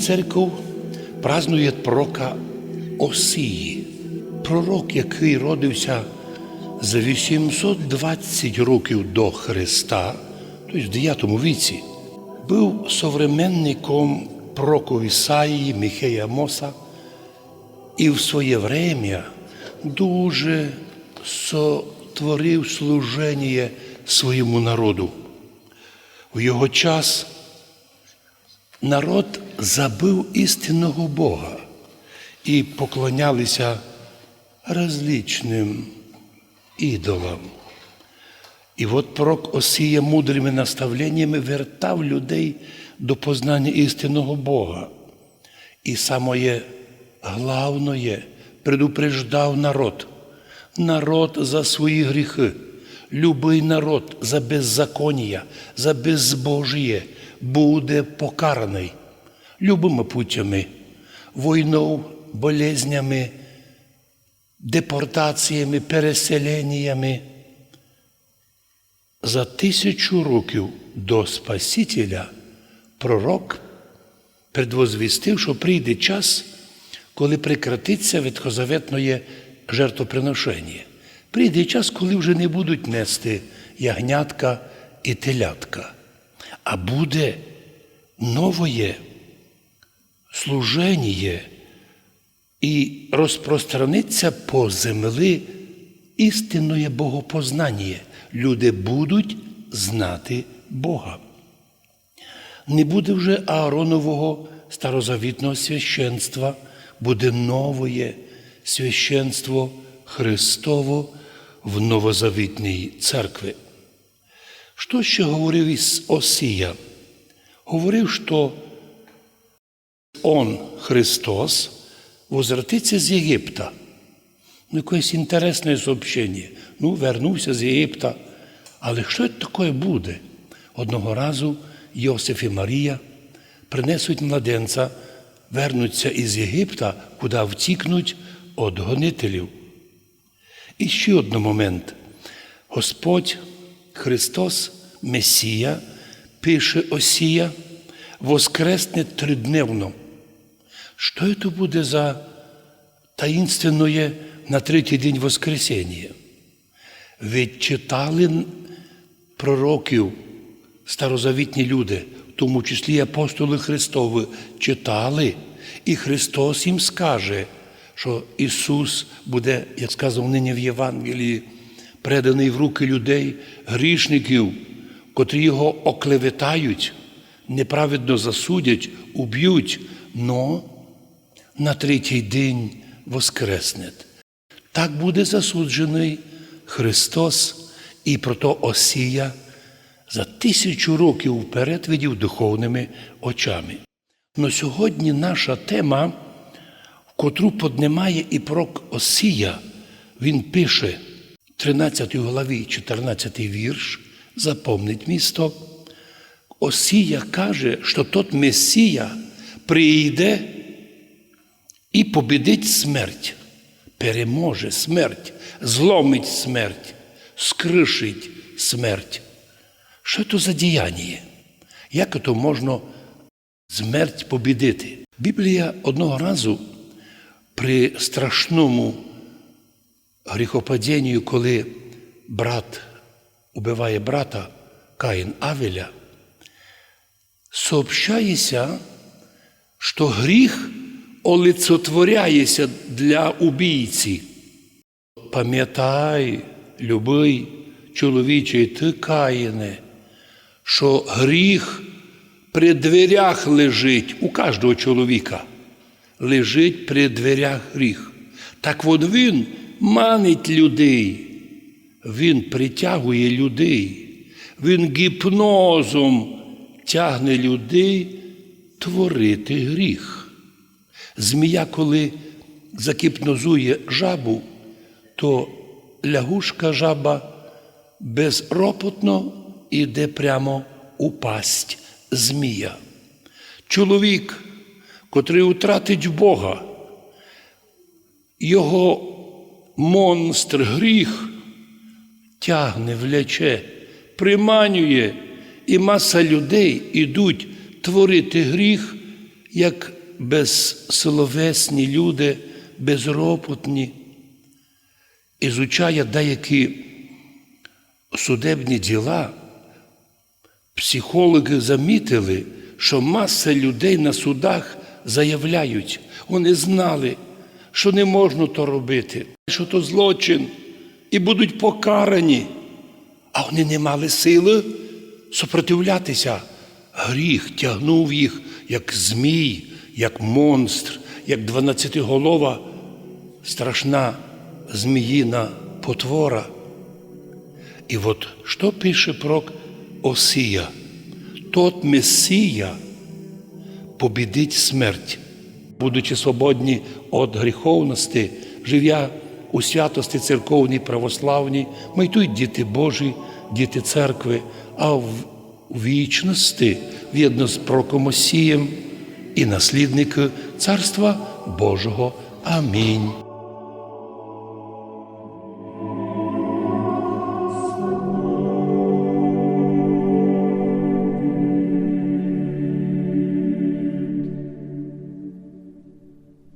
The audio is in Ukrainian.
Церков празнує пророка Осії, пророк, який родився за 820 років до Христа, тобто в 9 віці, був современником пророку Ісаїї, Міхея Моса, і в своє время дуже сотворив служення своєму народу. В його час народ забив істинного Бога і поклонялися различним ідолам. І от пророк Осія мудрими наставленнями вертав людей до познання істинного Бога. І самое главное предупреждав народ. Народ за свої гріхи, любий народ за беззаконня, за безбожіє буде покараний любими путями, війною, болезнями, депортаціями, переселеннями. За тисячу років до Спасителя пророк предвозвістив, що прийде час, коли прекратиться ветхозаветне жертвоприношення. Прийде час, коли вже не будуть нести ягнятка і телятка, а буде нове служення і розпространиться по землі істинне богопознання. Люди будуть знати Бога. Не буде вже Ааронового старозавітного священства, буде нове священство Христово в новозавітній церкві. Що ще говорив із Осія? Говорив, що Он, Христос, возвратиться з Єгипта. Ну, якесь інтересне сообщення. Ну, вернувся з Єгипта. Але що це таке буде? Одного разу Йосиф і Марія принесуть младенця, вернуться із Єгипта, куди втікнуть від гонителів. І ще один момент. Господь Христос, Месія, пише Осія, воскресне тридневно. Що це буде за таїнственное на третій день Воскресіння? Ведь читали пророків старозавітні люди, в тому числі апостоли Христові, читали, і Христос їм скаже, що Ісус буде, як сказав нині в Євангелії, преданий в руки людей, грішників, котрі його оклеветають, неправедно засудять, уб'ють, но на третій день воскресне. Так буде засуджений Христос і про то Осія за тисячу років вперед видів духовними очами. Но сьогодні наша тема, котру поднимає і пророк Осія, він пише 13 главі, 14 вірш, запомнить місто. Осія каже, що тот Месія прийде і побідить смерть, переможе смерть, зломить смерть, скришить смерть. Що це за діяння? Як то можна смерть побідити? Біблія одного разу при страшному гріхопадінню, коли брат убиває брата Каїн Авеля, сообщається, що гріх олицетворяється для убійці. Пам'ятай, любий чоловічий, ти каїне, що гріх при дверях лежить у кожного чоловіка. Лежить при дверях гріх. Так от він манить людей, він притягує людей, він гіпнозом тягне людей творити гріх. Змія, коли закіпнозує жабу, то лягушка жаба безропотно йде прямо у пасть змія. Чоловік, котрий втратить Бога, його монстр, гріх тягне, вляче, приманює, і маса людей ідуть творити гріх як безсиловесні люди, безропотні, ізучає деякі судебні діла, психологи замітили, що маса людей на судах заявляють, вони знали, що не можна то робити, що то злочин, і будуть покарані, а вони не мали сили супротивлятися. Гріх тягнув їх, як змій, як монстр, як дванадцятиголова, страшна зміїна потвора. І от що пише пророк Осія? Тот Месія побідить смерть, будучи свободні від гріховності, живя у святості церковній православній, ми тут діти Божі, діти церкви, а в вічності, в'єдно з Прокомосієм і наслідники Царства Божого. Амінь.